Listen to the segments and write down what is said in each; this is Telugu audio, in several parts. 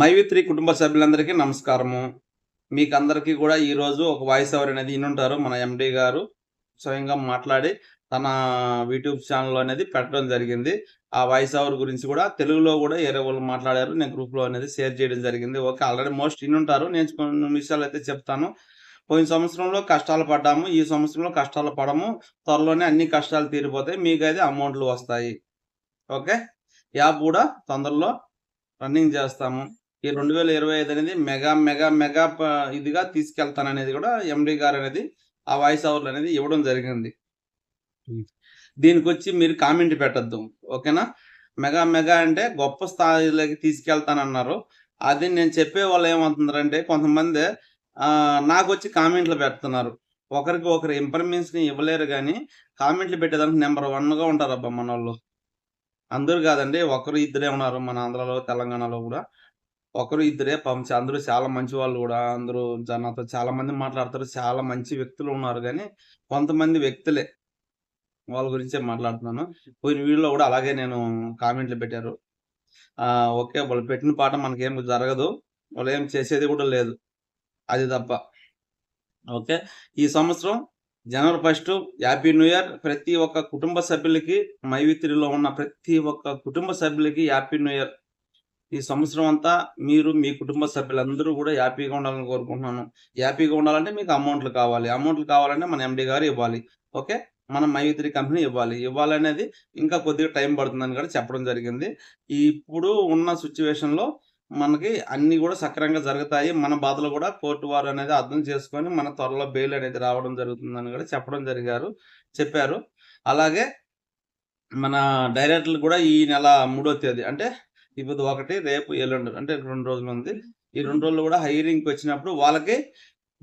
మైవిత్రి కుటుంబ సభ్యులందరికీ నమస్కారము. మీకు అందరికీ కూడా ఈరోజు ఒక వాయిస్ ఓవర్ అనేది వినుంటారు మన ఎండి గారు. స్వయంగా మాట్లాడి తన యూట్యూబ్ ఛానల్ అనేది పెట్టడం జరిగింది. ఆ వాయిస్ ఓవర్ గురించి కూడా తెలుగులో కూడా ఏరే వాళ్ళు మాట్లాడారు. నేను గ్రూప్లో అనేది షేర్ చేయడం జరిగింది. ఓకే ఆల్రెడీ మోస్ట్ వినుంటారు. నేను కొన్ని విషయాలు అయితే చెప్తాను. పోయిన సంవత్సరంలో కష్టాలు పడ్డాము. ఈ సంవత్సరంలో కష్టాలు పడము. త్వరలోనే అన్ని కష్టాలు తీరిపోతాయి. మీకు అయితే అమౌంట్లు వస్తాయి. ఓకే యాప్ కూడా తొందరలో రన్నింగ్ చేస్తాము. ఈ రెండు వేల ఇరవై ఐదు అనేది మెగా మెగా మెగా ఇదిగా ఇదిగా తీసుకెళ్తాననేది కూడా ఎండి గారు అనేది ఆ వాయిస్ ఓవర్లు అనేది ఇవ్వడం జరిగింది. దీనికి వచ్చి మీరు కామెంట్ పెట్టద్దు. ఓకేనా? మెగా మెగా అంటే గొప్ప స్థాయిలోకి తీసుకెళ్తానన్నారు. అది నేను చెప్పే వాళ్ళు ఏమవుతున్నారంటే కొంతమంది నాకు వచ్చి కామెంట్లు పెడుతున్నారు. ఒకరికి ఒకరు ఇన్ఫర్మేషన్ ఇవ్వలేరు కానీ కామెంట్లు పెట్టేదానికి నెంబర్ వన్గా ఉంటారు అబ్బా మన వాళ్ళు అందరూ కాదండి ఒకరు ఇద్దరే ఉన్నారు మన ఆంధ్రాలో తెలంగాణలో కూడా. ఒకరు ఇద్దరే పంచి అందరూ చాలా మంచి వాళ్ళు కూడా. అందరూ జనాతో చాలా మంది మాట్లాడతారు. చాలా మంచి వ్యక్తులు ఉన్నారు కానీ కొంతమంది వ్యక్తులే. వాళ్ళ గురించే మాట్లాడుతున్నాను. పోయిన వీడియోలో కూడా అలాగే నేను కామెంట్లు పెట్టారు. ఓకే వాళ్ళు పెట్టిన పాట మనకేం జరగదు. వాళ్ళు ఏం చేసేది కూడా లేదు. అది తప్ప. ఓకే ఈ సంవత్సరం జనవరి ఫస్ట్ హ్యాపీ న్యూ ఇయర్. ప్రతి ఒక్క కుటుంబ సభ్యులకి మైవిత్రిలో ఉన్న ప్రతి ఒక్క కుటుంబ సభ్యులకి హ్యాపీ న్యూ ఇయర్. ఈ సంవత్సరం అంతా మీరు మీ కుటుంబ సభ్యులందరూ కూడా హ్యాపీగా ఉండాలని కోరుకుంటున్నాను. హ్యాపీగా ఉండాలంటే మీకు అమౌంట్లు కావాలి. అమౌంట్లు కావాలంటే మన ఎండి గారు ఇవ్వాలి. ఓకే? మన మైత్రి కంపెనీ ఇవ్వాలి. ఇవ్వాలనేది ఇంకా కొద్దిగా టైం పడుతుందని కూడా చెప్పడం జరిగింది. ఇప్పుడు ఉన్న సిచ్యువేషన్లో మనకి అన్నీ కూడా సక్రమంగా జరుగుతాయి. మన బాధలు కూడా కోర్టు వారు అనేది అర్థం చేసుకొని మన త్వరలో బెయిల్ అనేది రావడం జరుగుతుందని కూడా చెప్పడం జరిగారు చెప్పారు. అలాగే మన డైరెక్టర్లు కూడా ఈ నెల మూడో తేదీ అంటే ఇప్పుడు ఒకటి రేపు ఎల్లుండి అంటే రెండు రోజులు ఉంది. ఈ రెండు రోజులు కూడా హైరింగ్కి వచ్చినప్పుడు వాళ్ళకి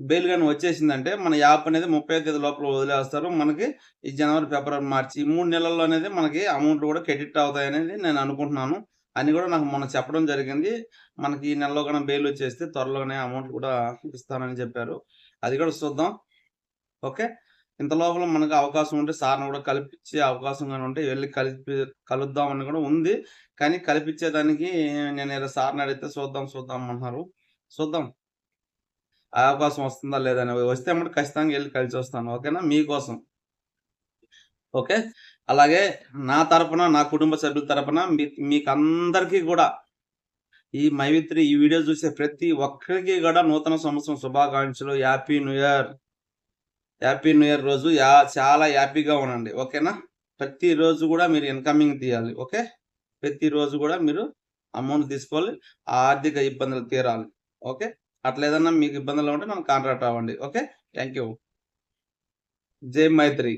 బెయిల్ కానీ వచ్చేసిందంటే మన యాప్ అనేది ముప్పై తేదీ లోపల వదిలేస్తారు. మనకి ఈ జనవరి ఫిబ్రవరి మార్చి ఈ మూడు నెలల్లో అనేది మనకి అమౌంట్ కూడా క్రెడిట్ అవుతాయి అనేది నేను అనుకుంటున్నాను. అని కూడా నాకు మొన్న చెప్పడం జరిగింది. మనకి ఈ నెలలో కన్నా బెయిల్ వచ్చేస్తే త్వరలోనే అమౌంట్ కూడా ఇస్తానని చెప్పారు. అది కూడా చూద్దాం. ఓకే? ఇంత లోపల మనకు అవకాశం ఉంటే సార్ని కూడా కల్పించే అవకాశం కానీ ఉంటే వెళ్ళి కలిపి కలుద్దామని కూడా ఉంది. కానీ కల్పించేదానికి నేను ఇలా సార్ని అడిగితే చూద్దాం చూద్దాం అన్నారు చూద్దాం. ఆ అవకాశం వస్తుందా లేదని వస్తే మటు ఖచ్చితంగా వెళ్ళి కలిసి వస్తాను. ఓకేనా? మీకోసం. ఓకే? అలాగే నా తరపున నా కుటుంబ సభ్యుల తరపున మీ మీకు అందరికీ కూడా ఈ మైవిత్రి ఈ వీడియో చూసే ప్రతి ఒక్కరికి కూడా నూతన సంవత్సరం శుభాకాంక్షలు. Happy new year. Happy new year రోజు. యా చాలా హ్యాపీగా ఉండండి. ఓకేనా? ప్రతిరోజు కూడా మీరు ఇన్కమింగ్ తీయాలి. ఓకే? ప్రతిరోజు కూడా మీరు అమౌంట్ తీసుకోవాలి. ఆ ఆర్థిక ఇబ్బందులు తీరాలి. ఓకే? అట్లా ఏదన్నా మీకు ఇబ్బందులు ఉంటే నన్ను కాంట్రాక్ట్ అవ్వండి. ఓకే? Thank you. జై మైత్రి.